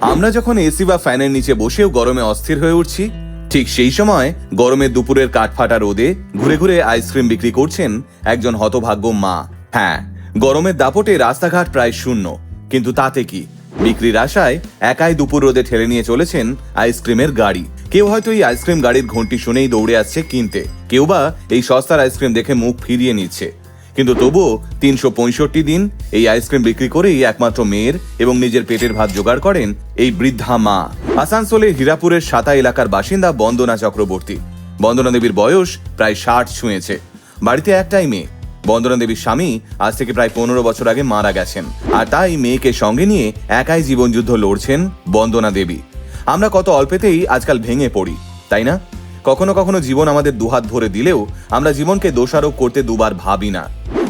আমরা যখন এসি বা ফ্যানের নিচে বসেও গরমে অস্থির হয়ে উঠছি, ঠিক সেই সময় গরমের দুপুরের কাঠফাটা রোদে ঘুরে ঘুরে আইসক্রিম বিক্রি করছেন একজন হতভাগ্য মা। হ্যাঁ গরমের দাপটে রাস্তাঘাট প্রায় শূন্য। কিন্তু তাতে কি? বিক্রির আশায় একাই দুপুর রোদে ঠেলে নিয়ে চলেছেন আইসক্রিমের গাড়ি। কেউ হয়তো এই আইসক্রিম গাড়ির ঘন্টি শুনেই দৌড়ে আসছে কিনতে। কেউ বা এই সস্তার আইসক্রিম দেখে মুখ ফিরিয়ে নিচ্ছে। কিন্তু তবুও তিনশো পঁয়ষট্টি দিন এই আইসক্রিম বিক্রি করেই একমাত্র মেয়ের এবং নিজের পেটের ভাত জোগাড় করেন এই বৃদ্ধা মা। আসানসোলের হীরাপুরের সাতা এলাকার বাসিন্দা বন্দনা চক্রবর্তী। বন্দনা দেবীর বয়স প্রায় ষাট ছুঁয়েছে। বাড়িতে একটাই মেয়ে। বন্দনা দেবীর স্বামী আজ থেকে প্রায় পনেরো বছর আগে মারা গেছেন। আর তাই মেয়েকে সঙ্গে নিয়ে একাই জীবনযুদ্ধ লড়ছেন বন্দনা দেবী। আমরা কত অল্পেতেই আজকাল ভেঙে পড়ি, তাই না? কখনো কখনো জীবন আমাদের দুহাত ভরে দিলেও আমরা জীবনকে দোষারোপ করতে দুবার ভাবি না।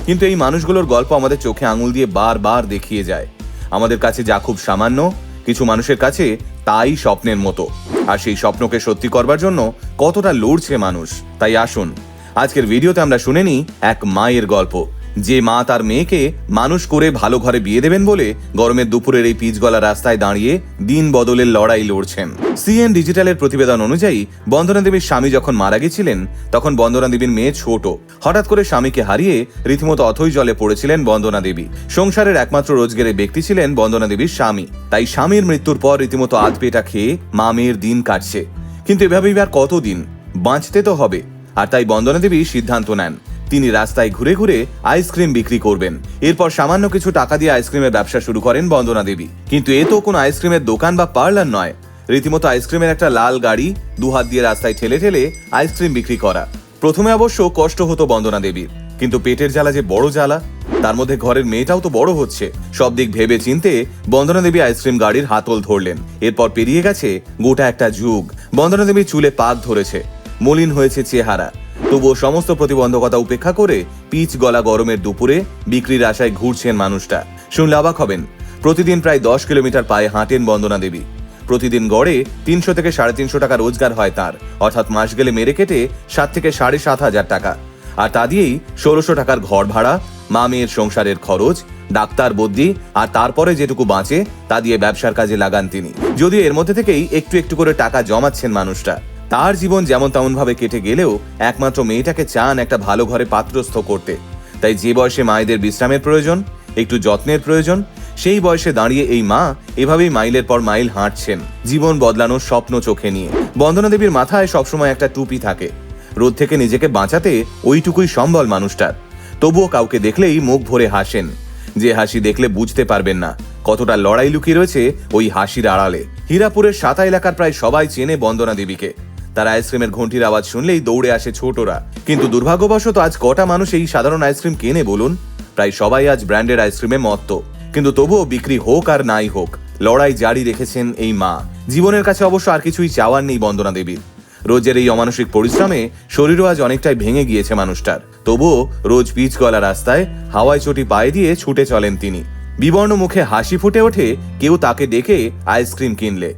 কিন্তু এই মানুষগুলোর গল্প আমাদের চোখে আঙুল দিয়ে বারবার দেখিয়ে যায়। আমাদের কাছে যা খুব সামান্য, কিছু মানুষের কাছে তাই স্বপ্নের মতো। আর সেই স্বপ্নকে সত্যি করবার জন্য কতটা লড়ছে মানুষ। তাই আসুন, আজকের ভিডিওতে আমরা শুনে নিই এক মায়ের গল্প। যে মা তার মেয়েকে মানুষ করে ভালো ঘরে বিয়ে দেবেন বলে গরমের দুপুরের এই পিচগলা রাস্তায় দাঁড়িয়ে দিন বদলের লড়াই লড়ছেন। সিএন ডিজিটালের প্রতিবেদন অনুযায়ী বন্দনা দেবীর স্বামী যখন মারা গেছিলেন, তখন বন্দনা দেবীর মেয়ে ছোট। হঠাৎ করে স্বামীকে হারিয়ে রীতিমতো অথই জলে পড়েছিলেন বন্দনা দেবী সংসারের একমাত্র রোজগারের ব্যক্তি ছিলেন বন্দনা দেবীর স্বামী। তাই স্বামীর মৃত্যুর পর রীতিমতো আধপেটা খেয়ে মা মেয়ের দিন কাটছে। কিন্তু এভাবেই আর কতদিন? বাঁচতে তো হবে। আর তাই বন্দনা দেবী সিদ্ধান্ত নেন। তিনি রাস্তায় ঘুরে ঘুরে আইসক্রিম বিক্রি করবেন। এরপর সামান্য কিছু টাকা দিয়ে আইসক্রিমের ব্যবসা শুরু করেন বন্দনা দেবী। কিন্তু এ তো কোনো আইসক্রিমের দোকান বা পার্লার নয়। রীতিমতো আইসক্রিমের একটা লাল গাড়ি দুহাত দিয়ে রাস্তায় ঠেলে ঠেলে আইসক্রিম বিক্রি করা। প্রথমে অবশ্য কষ্ট হতো বন্দনা দেবীর। কিন্তু পেটের জ্বালা যে বড় জ্বালা, তার মধ্যে ঘরের মেয়েটাও তো বড় হচ্ছে। সব দিক ভেবে চিনতে বন্দনা দেবী আইসক্রিম গাড়ির হাতল ধরলেন। এরপর পেরিয়ে গেছে গোটা একটা যুগ। বন্দনা দেবীর চুলে পাক ধরেছে। মলিন হয়েছে চেহারা। তবুও সমস্ত প্রতিবন্ধকতা উপেক্ষা করে পিচ গলা গরমের দুপুরে বিক্রির আশায় ঘুরছেন মানুষটা। শুনলে অবাক হবেন। প্রতিদিন প্রায় দশ কিলোমিটার পায়ে হাঁটেন বন্দনা দেবী। প্রতিদিন গড়ে তিনশো থেকে সাড়ে তিনশো টাকা রোজগার হয় তার। অর্থাৎ মাস গেলে মেরে কেটে সাত থেকে সাড়ে সাত হাজার টাকা। আর তা দিয়েই ষোলোশো টাকার ঘর ভাড়া, মা মেয়ের সংসারের খরচ, ডাক্তার বদ্যি আর তারপরে যেটুকু বাঁচে তা দিয়ে ব্যবসার কাজে লাগান তিনি। যদিও এর মধ্যে থেকেই একটু একটু করে টাকা জমাচ্ছেন মানুষটা। তার জীবন যেমন তেমন ভাবে কেটে গেলেও একমাত্র মেয়েটাকে চান একটা ভালো ঘরে পাত্রস্থ করতে। তাই যে বয়সে মায়েদের বিশ্রামের প্রয়োজন, একটু যত্নের প্রয়োজন, সেই বয়সে দাঁড়িয়ে এই মা এভাবেই মাইলের পর মাইল হাঁটছেন, জীবন বদলানোর স্বপ্ন চোখে নিয়ে। বন্দনা দেবীর মাথায় সবসময় একটা টুপি থাকে। রোদ থেকে নিজেকে বাঁচাতে ওইটুকুই সম্বল মানুষটার। তবুও কাউকে দেখলেই মুখ ভরে হাসেন। যে হাসি দেখলে বুঝতে পারবেন না, কতটা লড়াই লুকিয়ে রয়েছে ওই হাসির আড়ালে। হীরাপুরের সাতা এলাকার প্রায় সবাই চেনে বন্দনা দেবীকে তারা আইসক্রিমের ঘন্টির আওয়াজ শুনলেই দৌড়ে আসে ছোটরা। কিন্তু দুর্ভাগ্যবশত আজ কটা মানুষ এই সাধারণ আইসক্রিম কেনে বলুন? প্রায় সবাই আজ ব্র্যান্ডেড আইসক্রিমে মত্ত। কিন্তু তবুও বিক্রি হোক আর নাই হোক, লড়াই জারি রেখেছেন এই মা। জীবনের কাছে অবশ্য আর কিছুই চাওয়ার নেই বন্দনা দেবীর। রোজের এই অমানসিক পরিশ্রমে শরীরও আজ অনেকটাই ভেঙে গিয়েছে মানুষটার। তবুও রোজ পিচ গলা রাস্তায় হাওয়ায় চটি পায়ে দিয়ে ছুটে চলেন তিনি। বিবর্ণ মুখে হাসি ফুটে ওঠে কেউ তাকে ডেকে আইসক্রিম কিনলে।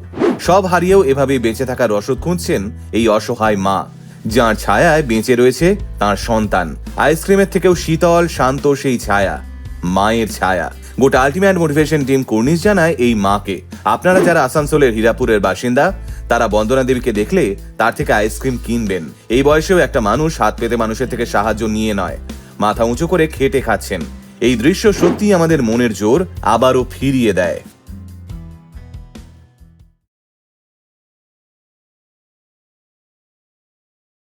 সব হারিয়েও এভাবে বেঁচে থাকার রসদ খুঁজছেন এই অসহায় মা। যার ছায়ায় বেঁচে রয়েছে তার সন্তান। আইসক্রিমের থেকেও শীতল, শান্ত সেই ছায়া, মায়ের ছায়া। গোটা আলটিমেট মোটিভেশন টিম কর্নিশ জানায় এই মাকে। আপনারা যারা আসানসোলের হীরাপুরের বাসিন্দা, তারা বন্দনা দেবীকে দেখলে তার থেকে আইসক্রিম কিনবেন। এই বয়সেও একটা মানুষ হাত পেতে মানুষের থেকে সাহায্য নিয়ে নয়। মাথা উঁচু করে খেটে খাচ্ছেন। এই দৃশ্য সত্যিই আমাদের মনের জোর আবারও ফিরিয়ে দেয়।